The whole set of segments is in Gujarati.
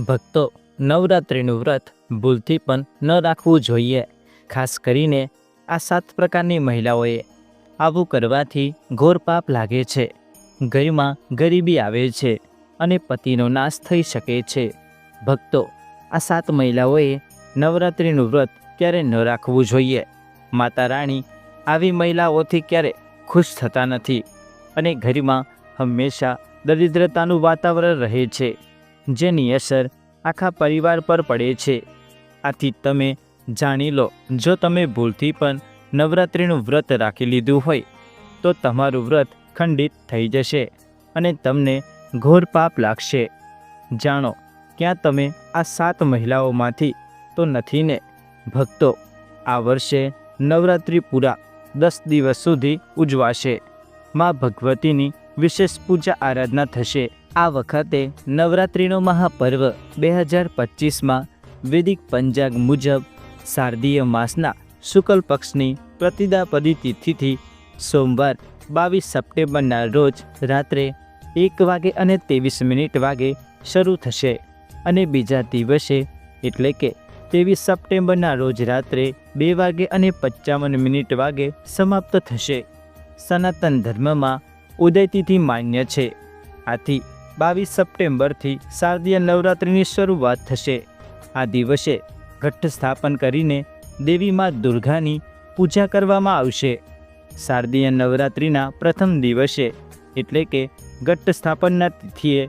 ભક્તો નવરાત્રિનું વ્રત ભૂલથી પણ ન રાખવું જોઈએ. ખાસ કરીને આ સાત પ્રકારની મહિલાઓએ આવું કરવાથી ઘોર પાપ લાગે છે. ઘરમાં ગરીબી આવે છે અને પતિનો નાશ થઈ શકે છે. ભક્તો, આ સાત મહિલાઓએ નવરાત્રિનું વ્રત ક્યારે ન રાખવું જોઈએ? માતા રાણી આવી મહિલાઓથી ક્યારે ખુશ થતા નથી? અને ઘરમાં હંમેશા દરિદ્રતાનું વાતાવરણ રહે છે. જેની અસર આખા પરિવાર પર પડે છે. આથી તમે જાણી લો, જો તમે ભૂલથી પણ નવરાત્રિનું વ્રત રાખી લીધું હોય, તો તમારું વ્રત ખંડિત થઈ જશે અને તમને ઘોર પાપ લાગશે. જાણો, ક્યાં તમે આ સાત મહિલાઓમાંથી તો નથી ને? ભક્તો, આ વર્ષે નવરાત્રિ પૂરા દસ દિવસ સુધી ઉજવાશે. મા ભગવતીની વિશેષ પૂજા આરાધના થશે. આ વખતે નવરાત્રિનો મહાપર્વ બે હજાર પચીસમાં વૈદિક પંજાગ મુજબ શારદીય માસના શુક્લ પક્ષની પ્રતિદાપદી તિથિથી સોમવાર બાવીસ સપ્ટેમ્બરના રોજ રાત્રે એક વાગે અને ત્રેવીસ મિનિટ વાગે શરૂ થશે અને બીજા દિવસે એટલે કે ત્રેવીસ સપ્ટેમ્બરના રોજ રાત્રે બે વાગે અને પંચાવન મિનિટ વાગે સમાપ્ત થશે. સનાતન ધર્મમાં ઉદયતિથિ માન્ય છે. આથી બાવીસ સપ્ટેમ્બરથી શારદીય નવરાત્રિની શરૂઆત થશે. આ દિવસે ઘટ્ટ સ્થાપન કરીને દેવી મા દુર્ગાની પૂજા કરવામાં આવશે. શારદીય નવરાત્રિના પ્રથમ દિવસે એટલે કે ઘટ્ટ સ્થાપનના તિથિએ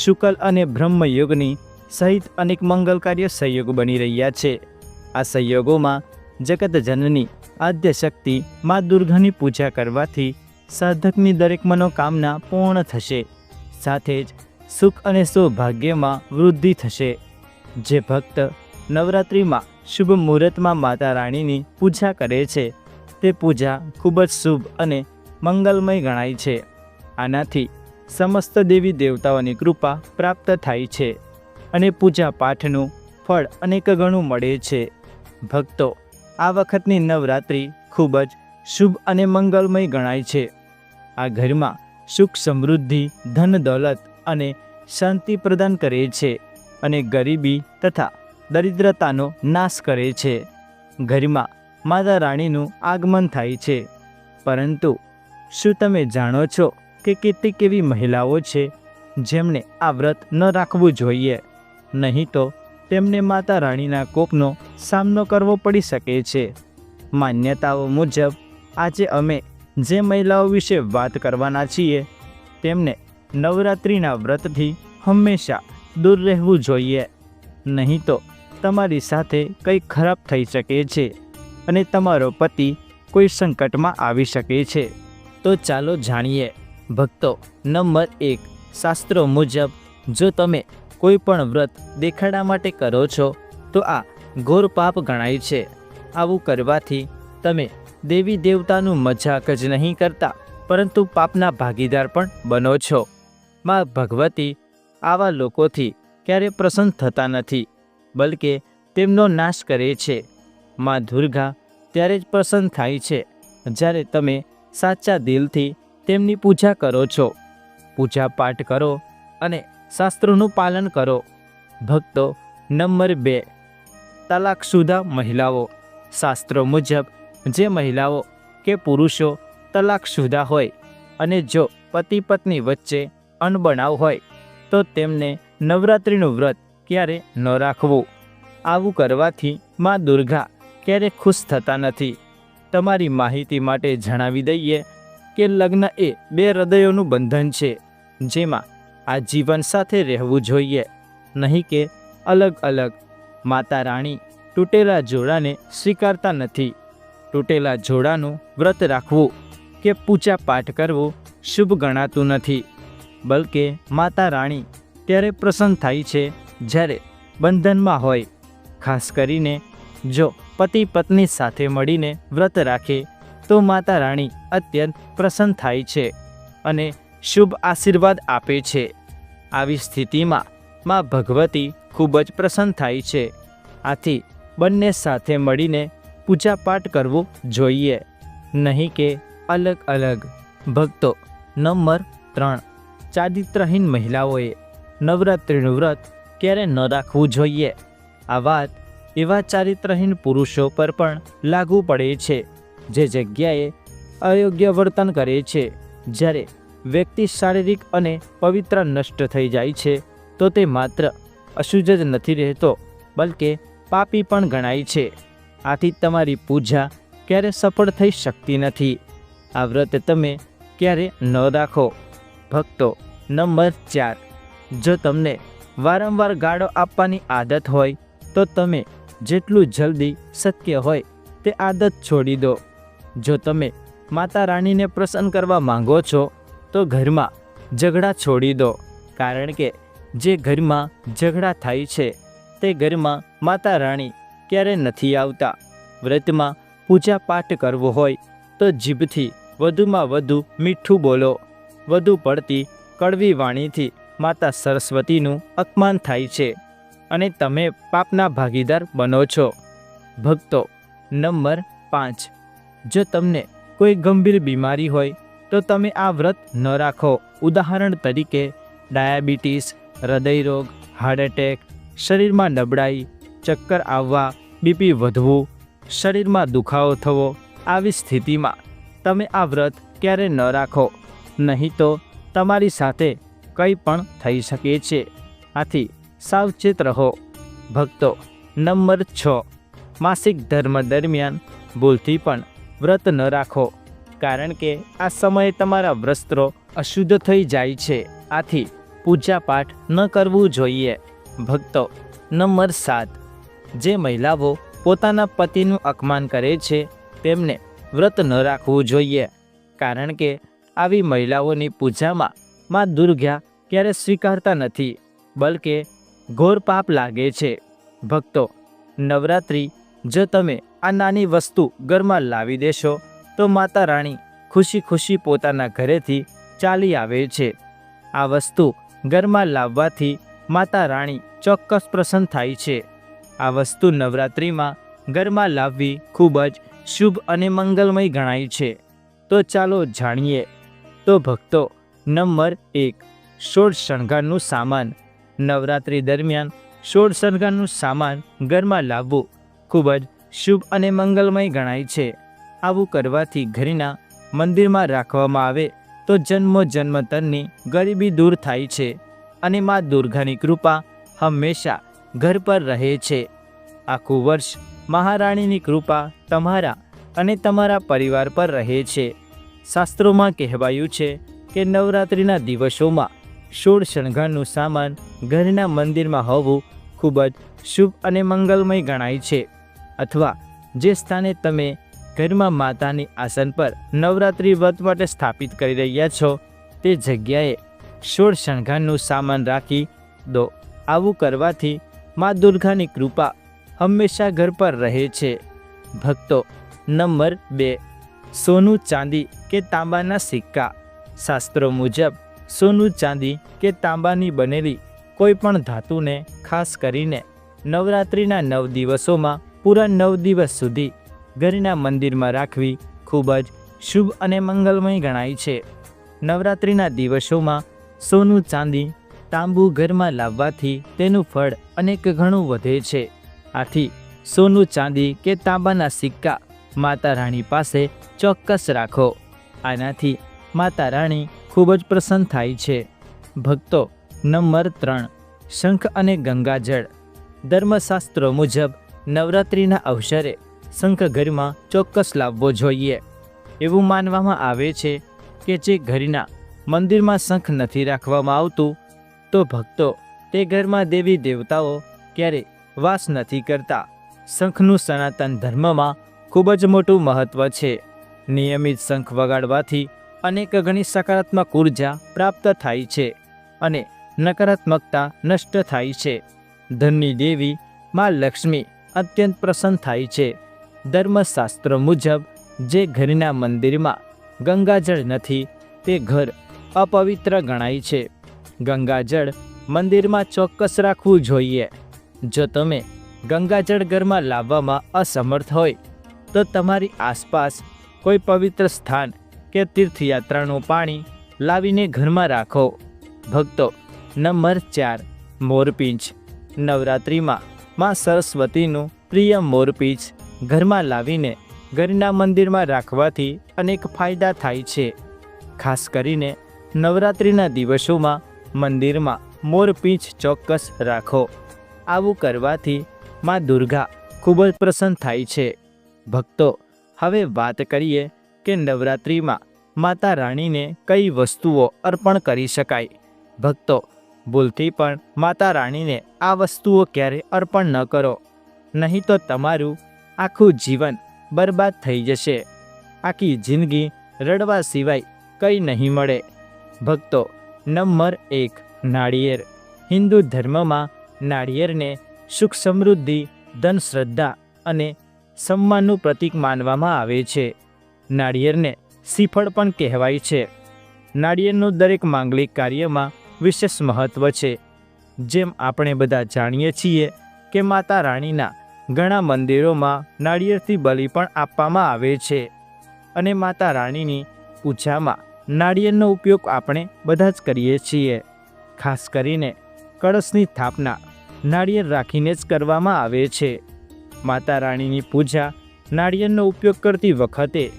શુકલ અને બ્રહ્મયોગની સહિત અનેક મંગલકાર્ય સંયોગ બની રહ્યા છે. આ સંયોગોમાં જગત જનની આદ્ય શક્તિ મા દુર્ગાની પૂજા કરવાથી સાધકની દરેક મનોકામના પૂર્ણ થશે. સાથે જ સુખ અને સૌભાગ્યમાં વૃદ્ધિ થશે. જે ભક્ત નવરાત્રિમાં શુભ મુહૂર્તમાં માતા રાણીની પૂજા કરે છે, તે પૂજા ખૂબ જ શુભ અને મંગલમય ગણાય છે. આનાથી સમસ્ત દેવી દેવતાઓની કૃપા પ્રાપ્ત થાય છે અને પૂજા પાઠનું ફળ અનેક ગણું મળે છે. ભક્તો, આ વખતની નવરાત્રિ ખૂબ જ શુભ અને મંગલમય ગણાય છે. આ ઘરમાં સુખ સમૃદ્ધિ, ધન દોલત અને શાંતિ પ્રદાન કરે છે અને ગરીબી તથા દરિદ્રતાનો નાશ કરે છે. ઘરમાં માતા રાણીનું આગમન થાય છે. પરંતુ શું તમે જાણો છો કે કેટલીક એવી મહિલાઓ છે જેમણે આ વ્રત ન રાખવું જોઈએ? નહીં તો તેમને માતા રાણીના કોપનો સામનો કરવો પડી શકે છે. માન્યતાઓ મુજબ આજે અમે જે મહિલાઓ વિશે વાત કરવાના છીએ, તેમને નવરાત્રિના વ્રતથી હંમેશા દૂર રહેવું જોઈએ. નહીં તો તમારી સાથે કંઈ ખરાબ થઈ શકે છે અને તમારો પતિ કોઈ સંકટમાં આવી શકે છે. તો ચાલો જાણીએ, ભક્તો, નંબર એક, શાસ્ત્રો મુજબ જો તમે કોઈ પણ વ્રત દેખાડા માટે કરો છો, તો આ ઘોર પાપ ગણાય છે. આવું કરવાથી તમે દેવી દેવતાનું મજાક જ નહીં કરતા, પરંતુ પાપના ભાગીદાર પણ બનો છો. માં ભગવતી આવા લોકોથી ક્યારે પ્રસન્ન થતા નથી, બલકે તેમનો નાશ કરે છે. માં દુર્ગા ત્યારે જ પ્રસન્ન થાય છે, જ્યારે તમે સાચા દિલથી તેમની પૂજા કરો છો. પૂજા પાઠ કરો અને શાસ્ત્રોનું પાલન કરો. ભક્તો નંબર બે. તલાકશુદા મહિલાઓ. શાસ્ત્રો મુજબ જે મહિલાઓ કે પુરુષો તલાકશુદા હોય અને જો પતિ પત્ની વચ્ચે અણબનાવ હોય, તો તેમને નવરાત્રિનું વ્રત ક્યારે ન રાખવું? આવું કરવાથી માં દુર્ગા ક્યારે ખુશ થતા નથી? તમારી માહિતી માટે જણાવી દઈએ કે લગ્ન એ બે હૃદયોનું બંધન છે, જેમાં આ જીવન સાથે રહેવું જોઈએ. નહીં કે અલગ અલગ માતા રાણી તૂટેલા જોડાને સ્વીકારતા નથી. તૂટેલા જોડાનું વ્રત રાખવું કે પૂજા પાઠ કરવું શુભ ગણાતું નથી. બલકે માતા રાણી ત્યારે પ્રસન્ન થાય છે જ્યારે બંધનમાં હોય. ખાસ કરીને જો પતિ પત્ની સાથે મળીને વ્રત રાખે તો માતા રાણી અત્યંત પ્રસન્ન થાય છે અને શુભ આશીર્વાદ આપે છે. આવી સ્થિતિમાં માં ભગવતી ખૂબ જ પ્રસન્ન થાય છે. આથી બંને સાથે મળીને પૂજા કરવો કરવું જોઈએ. નહીં કે અલગ અલગ. ભક્તો નંબર ત્રણ. ચારિત્રહીન મહિલાઓએ નવરાત્રિનું વ્રત ક્યારે ન રાખવું જોઈએ? આ વાત એવા ચારિત્રહીન પુરુષો પર પણ લાગુ પડે છે, જે જગ્યાએ અયોગ્ય વર્તન કરે છે. જ્યારે વ્યક્તિ શારીરિક અને પવિત્ર નષ્ટ થઈ જાય છે, તો તે માત્ર અશુજ જ નથી રહેતો, બલકે પાપી પણ ગણાય છે. આથી તમારી પૂજા ક્યારે સફળ થઈ શકતી નથી. આ વ્રત તમે ક્યારે ન રાખો. ભક્તો, નંબર ચાર. જો તમને વારંવાર ગાળો આપવાની આદત હોય, તો તમે જેટલું જલ્દી શક્ય હોય તે આદત છોડી દો. જો તમે માતા રાણીને પ્રસન્ન કરવા માંગો છો, તો ઘરમાં ઝઘડા છોડી દો. કારણ કે જે ઘરમાં ઝઘડા થાય છે, તે ઘરમાં માતા રાણી ક્યારે નથી આવતા? વ્રતમાં પૂજા પાઠ કરવો હોય તો જીભથી વધુમાં વધુ મીઠું બોલો. વધુ પડતી કડવી વાણીથી માતા સરસ્વતીનું અપમાન થાય છે અને તમે પાપના ભાગીદાર બનો છો. ભક્તો, નંબર પાંચ. જો તમને કોઈ ગંભીર બીમારી હોય તો તમે આ વ્રત ન રાખો. ઉદાહરણ તરીકે ડાયાબિટીસ, હૃદયરોગ, હાર્ટ એટેક, શરીરમાં નબળાઈ ચક્કર આવવા, બીપી વધવું, શરીરમાં દુખાવો થવો, આવી સ્થિતિમાં તમે આ વ્રત ક્યારે ન રાખો. નહીં તો તમારી સાથે કંઈ પણ થઈ શકે છે. આથી સાવચેત રહો. ભક્તો, નંબર છ. માસિક ધર્મ દરમિયાન ભૂલથી પણ વ્રત ન રાખો, કારણ કે આ સમયે તમારા વસ્ત્રો અશુદ્ધ થઈ જાય છે. આથી પૂજા પાઠ ન કરવું જોઈએ. ભક્તો, નંબર સાત. જે મહિલાઓ પોતાના પતિનું અપમાન કરે છે, તેમને વ્રત ન રાખવું જોઈએ. કારણ કે આવી મહિલાઓની પૂજામાં માં દુર્ગા ક્યારે સ્વીકારતા નથી, બલકે ઘોર પાપ લાગે છે. ભક્તો, નવરાત્રિ, જો તમે આ નાની વસ્તુ ઘરમાં લાવી દેશો, તો માતા રાણી ખુશી ખુશી પોતાના ઘરેથી ચાલી આવે છે. આ વસ્તુ ઘરમાં લાવવાથી માતા રાણી ચોક્કસ પ્રસન્ન થાય છે. આ વસ્તુ નવરાત્રિમાં ઘરમાં લાવવી ખૂબ જ શુભ અને મંગલમય ગણાય છે. તો ચાલો જાણીએ. તો ભક્તો, નંબર એક, સોળ શણગારનું સામાન. નવરાત્રિ દરમિયાન સોળ શણગારનું સામાન ઘરમાં લાવવું ખૂબ જ શુભ અને મંગલમય ગણાય છે. આવું કરવાથી ઘરના મંદિરમાં રાખવામાં આવે તો જન્મો જન્મતરની ગરીબી દૂર થાય છે અને મા દુર્ગાની કૃપા હંમેશા ઘર પર રહે છે. આખું વર્ષ મહારાણીની કૃપા તમારા અને તમારા પરિવાર પર રહે છે. શાસ્ત્રોમાં કહેવાયું છે કે નવરાત્રિના દિવસોમાં સોળ શણગારનું સામાન ઘરના મંદિરમાં હોવું ખૂબ જ શુભ અને મંગલમય ગણાય છે. અથવા જે સ્થાને તમે ઘરમાં માતાની આસન પર નવરાત્રિ વ્રત માટે સ્થાપિત કરી રહ્યા છો, તે જગ્યાએ સોળ શણગારનું સામાન રાખી દો. આવું કરવાથી મા દુર્ગાની કૃપા હંમેશા ઘર પર રહે છે. ભક્તો, નંબર બે, સોનું ચાંદી કે તાંબાના સિક્કા. શાસ્ત્રો મુજબ, સોનું ચાંદી કે તાંબાની બનેલી કોઈ પણ ધાતુને, ખાસ કરીને નવરાત્રિના નવ દિવસોમાં પૂરા નવ દિવસ સુધી ઘરના મંદિરમાં રાખવી ખૂબ જ શુભ અને મંગલમય ગણાય છે. નવરાત્રિના દિવસોમાં સોનું ચાંદી તાંબુ ઘરમાં લાવવાથી તેનું ફળ અનેક ઘણું વધે છે. આથી સોનું ચાંદી કે તાંબાના સિક્કા માતા રાણી પાસે ચોક્કસ રાખો. આનાથી માતા રાણી ખૂબ જ પ્રસન્ન થાય છે. ભક્તો નંબર ત્રણ, શંખ અને ગંગાજળ. ધર્મશાસ્ત્રો મુજબ નવરાત્રિના અવસરે શંખ ઘરમાં ચોક્કસ લાવવો જોઈએ. એવું માનવામાં આવે છે કે જે ઘરના મંદિરમાં શંખ નથી રાખવામાં આવતું તો ભક્તો, તે ઘરમાં દેવી દેવતાઓ ક્યારે વાસ નથી કરતા. શંખનું સનાતન ધર્મમાં ખૂબ જ મોટું મહત્ત્વ છે. નિયમિત શંખ વગાડવાથી અનેક ગણી સકારાત્મક ઊર્જા પ્રાપ્ત થાય છે અને નકારાત્મકતા નષ્ટ થાય છે. ધનની દેવી માં લક્ષ્મી અત્યંત પ્રસન્ન થાય છે. ધર્મશાસ્ત્ર મુજબ જે ઘરના મંદિરમાં ગંગાજળ નથી, તે ઘર અપવિત્ર ગણાય છે. ગંગાજળ મંદિરમાં ચોક્કસ રાખવું જોઈએ. જો તમે ગંગાજળ ઘરમાં લાવવામાં અસમર્થ હોય, તો તમારી આસપાસ કોઈ પવિત્ર સ્થાન કે તીર્થયાત્રાનું પાણી લાવીને ઘરમાં રાખો. ભક્તો, નંબર ચાર મોરપીંછ નવરાત્રિમાં માં સરસ્વતીનું પ્રિય મોરપીંછ ઘરમાં લાવીને ઘરના મંદિરમાં રાખવાથી અનેક ફાયદા થાય છે. ખાસ કરીને નવરાત્રિના દિવસોમાં મંદિરમાં મોરપીંછ ચોક્કસ રાખો. આવું કરવાથી માં દુર્ગા ખૂબ જ પ્રસન્ન થાય છે. ભક્તો, હવે વાત કરીએ કે નવરાત્રિમાં માતા રાણીને કઈ વસ્તુઓ અર્પણ કરી શકાય. ભક્તો, ભૂલથી પણ માતા રાણીને આ વસ્તુઓ ક્યારે અર્પણ ન કરો. નહીં તો તમારું આખું જીવન બરબાદ થઈ જશે. આખી જિંદગી રડવા સિવાય કંઈ નહીં મળે. ભક્તો નંબર એક, નાળિયેર. હિન્દુ ધર્મમાં નાળિયેરને સુખ સમૃદ્ધિ, ધન શ્રદ્ધા અને સન્માનનું પ્રતીક માનવામાં આવે છે. નાળિયેરને શ્રીફળ પણ કહેવાય છે. નાળિયેરનું દરેક માંગલિક કાર્યમાં વિશેષ મહત્ત્વ છે. જેમ આપણે બધા જાણીએ છીએ કે માતા રાણીના ઘણા મંદિરોમાં નાળિયેરથી બલિ પણ આપવામાં આવે છે અને માતા રાણીની પૂજામાં નાળિયેરનો ઉપયોગ આપણે બધા જ કરીએ છીએ. ખાસ કરીને કળશની સ્થાપના નાળિયેર રાખીને જ કરવામાં આવે છે. માતા રાણીની પૂજા નાળિયેરનો ઉપયોગ કરતી વખતે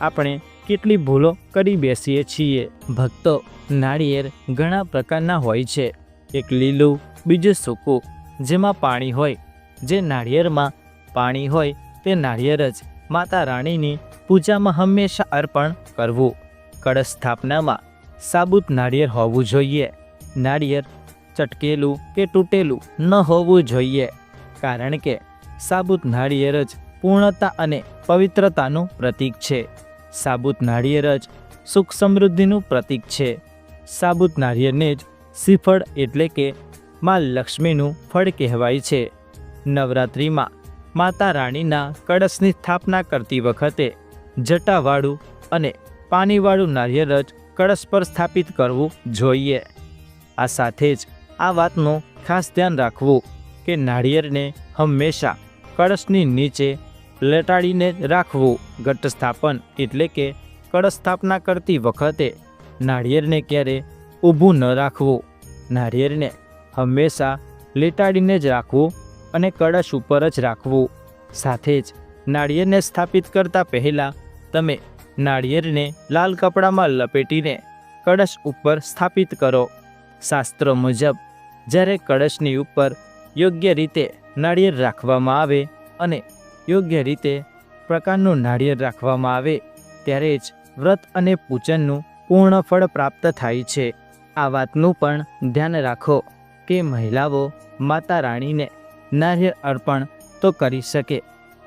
આપણે કેટલી ભૂલો કરી બેસીએ છીએ. ભક્તો, નાળિયેર ઘણા પ્રકારના હોય છે. એક લીલું, બીજું સૂકું, જેમાં પાણી હોય. જે નાળિયેરમાં પાણી હોય તે નાળિયેર જ માતા રાણીની પૂજામાં હંમેશા અર્પણ કરવું. કળશ સ્થાપનામાં સાબુત નાળિયેર હોવું જોઈએ. નાળિયેર ચટકેલું કે તૂટેલું ન હોવું જોઈએ, કારણ કે સાબુત નાળિયેર જ પૂર્ણતા અને પવિત્રતાનું પ્રતીક છે. સાબુત નાળિયેર જ સુખ સમૃદ્ધિનું પ્રતીક છે. સાબુત નાળિયેરને જ શ્રીફળ એટલે કે મા લક્ષ્મીનું ફળ કહેવાય છે. નવરાત્રિમાં માતા રાણીના કળશની સ્થાપના કરતી વખતે જટાવાળું અને પાણીવાળું નારિયેળ જ કળશ પર સ્થાપિત કરવું જોઈએ. આ સાથે જ આ વાતનું ખાસ ધ્યાન રાખવું કે નાળિયેરને હંમેશા કળશની નીચે લટાડીને રાખવું. ઘટ સ્થાપન એટલે કે કળશ સ્થાપના કરતી વખતે નાળિયેરને ક્યારે ઊભું ન રાખવું. નાળિયેરને હંમેશા લેટાડીને જ રાખવું અને કળશ ઉપર જ રાખવું. સાથે જ નાળિયેરને સ્થાપિત કરતાં પહેલાં તમે નાળિયેરને લાલ કપડામાં લપેટીને કળશ ઉપર સ્થાપિત કરો. શાસ્ત્રો મુજબ, જ્યારે કળશની ઉપર યોગ્ય રીતે નાળિયેર રાખવામાં આવે અને યોગ્ય રીતે પ્રકારનું નાળિયેર રાખવામાં આવે, ત્યારે જ વ્રત અને પૂજનનું પૂર્ણ ફળ પ્રાપ્ત થાય છે. આ વાતનું પણ ધ્યાન રાખો કે મહિલાઓ માતા રાણીને નાળિયેર અર્પણ તો કરી શકે,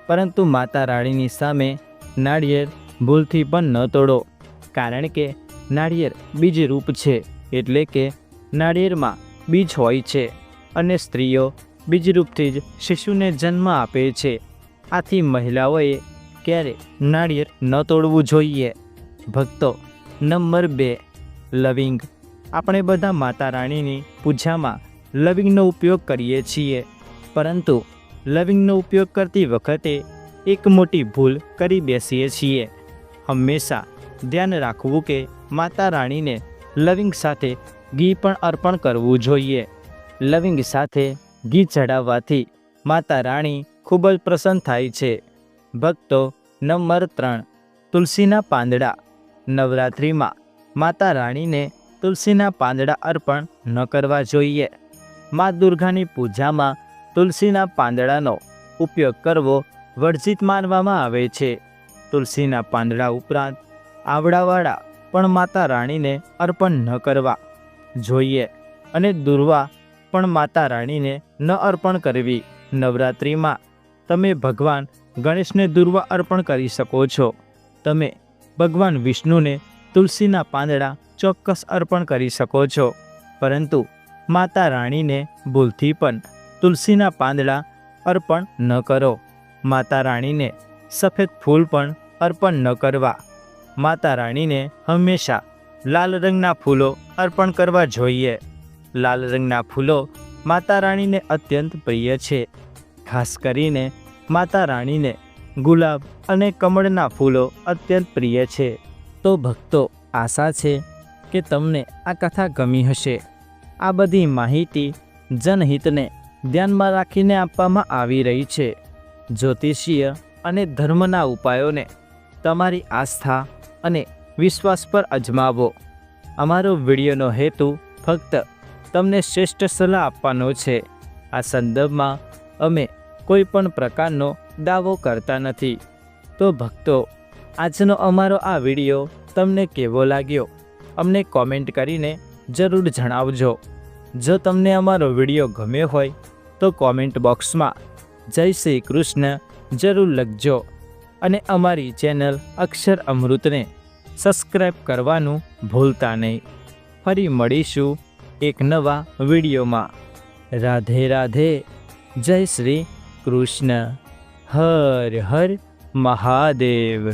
પરંતુ માતા રાણીની સામે નાળિયેર ભૂલથી પણ ન તોડો. કારણ કે નાળિયેર બીજ રૂપ છે, એટલે કે નાળિયેરમાં બીજ હોય છે અને સ્ત્રીઓ બીજરૂપથી જ શિશુને જન્મ આપે છે. આથી મહિલાઓએ ક્યારે નાળિયેર ન તોડવું જોઈએ? ભક્તો, નંબર બે, લવિંગ. આપણે બધા માતા રાણીની પૂજામાં લવિંગનો ઉપયોગ કરીએ છીએ. પરંતુ લવિંગનો ઉપયોગ કરતી વખતે એક મોટી ભૂલ કરી બેસીએ છીએ. હંમેશા ધ્યાન રાખવું કે માતા રાણીને લવિંગ સાથે ઘી પણ અર્પણ કરવું જોઈએ. લવિંગ સાથે ઘી ચડાવવાથી માતા રાણી ખૂબ જ પ્રસન્ન થાય છે. ભક્તો નંબર ત્રણ, તુલસીના પાંદડા. નવરાત્રિમાં માતા રાણીને તુલસીના પાંદડા અર્પણ ન કરવા જોઈએ. મા દુર્ગાની પૂજામાં તુલસીના પાંદડાનો ઉપયોગ કરવો વર્જિત માનવામાં આવે છે. તુલસીના પાંદડા ઉપરાંત આવડાવાળા પણ માતા રાણીને અર્પણ ન કરવા જોઈએ અને દુર્વા પણ માતા રાણીને ન અર્પણ કરવી. નવરાત્રિમાં તમે ભગવાન ગણેશને દુર્વા અર્પણ કરી શકો છો. તમે ભગવાન વિષ્ણુને તુલસીના પાંદડા ચોક્કસ અર્પણ કરી શકો છો. પરંતુ માતા રાણીને ભૂલથી પણ તુલસીના પાંદડા અર્પણ ન કરો. માતા રાણીને સફેદ ફૂલ પણ અર્પણ ન કરવા. માતા રાણીને હંમેશા લાલ રંગના ફૂલો અર્પણ કરવા જોઈએ. લાલ રંગના ફૂલો માતા રાણીને અત્યંત પ્રિય છે. ખાસ કરીને માતા રાણીને ગુલાબ અને કમળના ફૂલો અત્યંત પ્રિય છે. તો ભક્તો, આશા છે કે તમને આ કથા ગમી હશે. આ બધી માહિતી જનહિતને ધ્યાનમાં રાખીને આપવામાં આવી રહી છે. જ્યોતિષીય અને ધર્મના ઉપાયોને તમારી આસ્થા અને વિશ્વાસ પર અજમાવો. અમારો વિડીયોનો હેતુ ફક્ત તમને શ્રેષ્ઠ સલાહ આપવાનો છે. આ સંદર્ભમાં અમે કોઈ પણ પ્રકારનો દાવો કરતા નથી. તો ભક્તો, આજનો અમારો આ વીડિયો તમને કેવો લાગ્યો? અમને કોમેન્ટ કરીને જરૂર જણાવજો. જો તમને અમારો વીડિયો ગમ્યો હોય, તો કોમેન્ટ બોક્સમાં જય શ્રી કૃષ્ણ જરૂર લખજો. અને અમારી ચેનલ અક્ષર અમૃતને સબસ્ક્રાઈબ કરવાનું ભૂલતા નહીં. ફરી મળીશું એક નવા વિડીયોમાં. રાધે રાધે. જય શ્રી કૃષ્ણ. હર હર મહાદેવ.